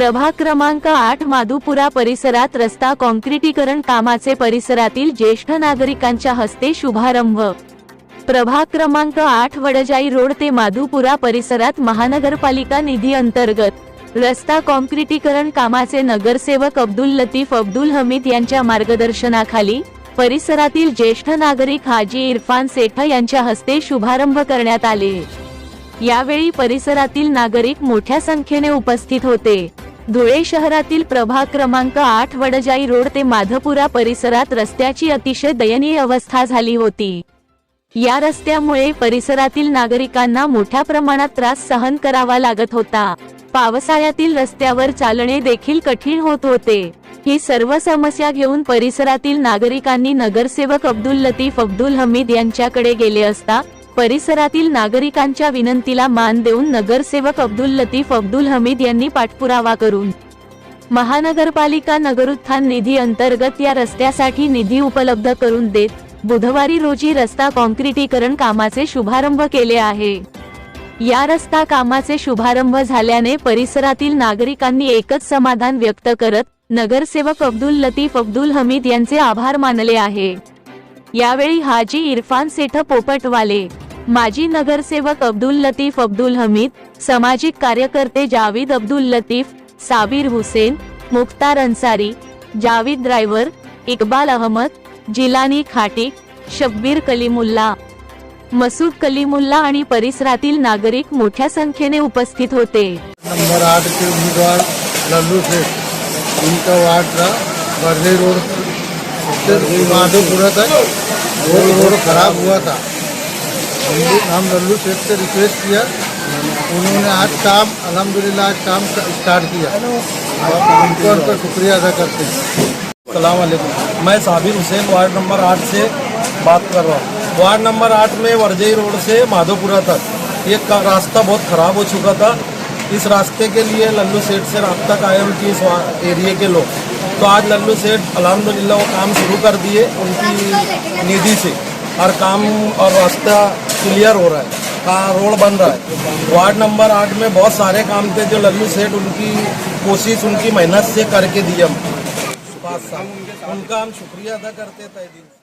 प्रभाग क्रमांक आठ माधुपुरा परिसरात रस्ता काँक्रिटीकरण कामाचे परिसरातील ज्येष्ठ नागरिकांच्या हस्ते शुभारंभ. प्रभाग क्रमांक आठ वडजाई रोड ते माधुपुरा परिसरात महानगरपालिका निधी अंतर्गत रस्ता काँक्रिटीकरण कामाचे नगरसेवक अब्दुल लतीफ अब्दुल हमीद यांच्या मार्गदर्शनाखाली परिसरातील ज्येष्ठ नागरिक हाजी इरफान सेठ यांच्या हस्ते शुभारंभ करण्यात आले. यावेळी परिसरातील नागरिक मोठ्या संख्येने उपस्थित होते. धुळे शहरातील प्रभाग क्रमांक आठ वडजाई रोड ते माधपुरा परिसरात रस्त्याची अतिशय दयनीय अवस्था झाली होती. या रस्त्यामुळे परिसरातील नागरिकांना मोठ्या प्रमाणात त्रास सहन करावा लागत होता. पावसाळ्यातील रस्त्यावर चालणे देखील कठीण होत होते. ही सर्व समस्या घेऊन परिसरातील नागरिकांनी नगरसेवक अब्दुल लतीफ अब्दुल हमीद यांच्याकडे गेले असता परिसरातील नागरिकांच्या विनंतीला मान देऊन नगरसेवक अब्दुल लतीफ अब्दुल हमीद यांनी पाठपुरावा करून महानगरपालिका नगरोत्थान निधी अंतर्गत या रस्त्यासाठी निधी उपलब्ध करून देत बुधवारी रोजी रस्ता कॉन्क्रिटीकरण कामाचे शुभारंभ केले आहे. या रस्ता कामाचे शुभारंभ झाल्याने परिसरातील नागरिकांनी एकच समाधान व्यक्त करत नगरसेवक अब्दुल लतीफ अब्दुल हमीद यांचे आभार मानले आहे. यावेळी हाजी इरफान सेठ पोपटवाले माजी नगरसेवक अब्दुल लतीफ अब्दुल हमीद सामाजिक कार्यकर्ते जावीद अब्दुल लतीफ साबीर हुसेन मुख्तार अन्सारी जावीद ड्रायव्हर इकबाल अहमद जिलानी खाटी शब्बीर कलीमुल्ला मसूद कलीमुल्ला आणि परिसरातील नागरिक मोठ्या संख्येने उपस्थित होते. नंबर आठ के उम्मीदवार लल्लू सेठ उनका वार्ड था बर्ले रोड माधोपुरा तक वो रोड खराब हुआ था हम लल्लू सेठ से रिक्वेस्ट किया। उन्होंने आज काम अल्हम्दुलिल्लाह आज काम स्टार्ट किया उनको उनका शुक्रिया अदा करते हैं। सलामकुम मैं साबिर हुसैन वार्ड नंबर आठ से बात कर रहा हूँ। वार्ड नंबर आठ में वर्जई रोड से माधोपुरा तक। ये रास्ता बहुत ख़राब हो चुका था। इस रास्ते के लिए लल्लू सेठ से रब्ता कायम की इस एरिया के लोग। तो आज लल्लू सेठ अल्हम्दुलिल्लाह वो काम शुरू कर दिए उनकी निधि से। और काम और रास्ता क्लियर हो रहा है। का रोड बन रहा है। वार्ड नंबर आठ में बहुत सारे काम थे जो लल्लू सेठ उनकी कोशिश, उनकी मेहनत से करके दिए हम। उनका हम शुक्रिया अदा करते तय से।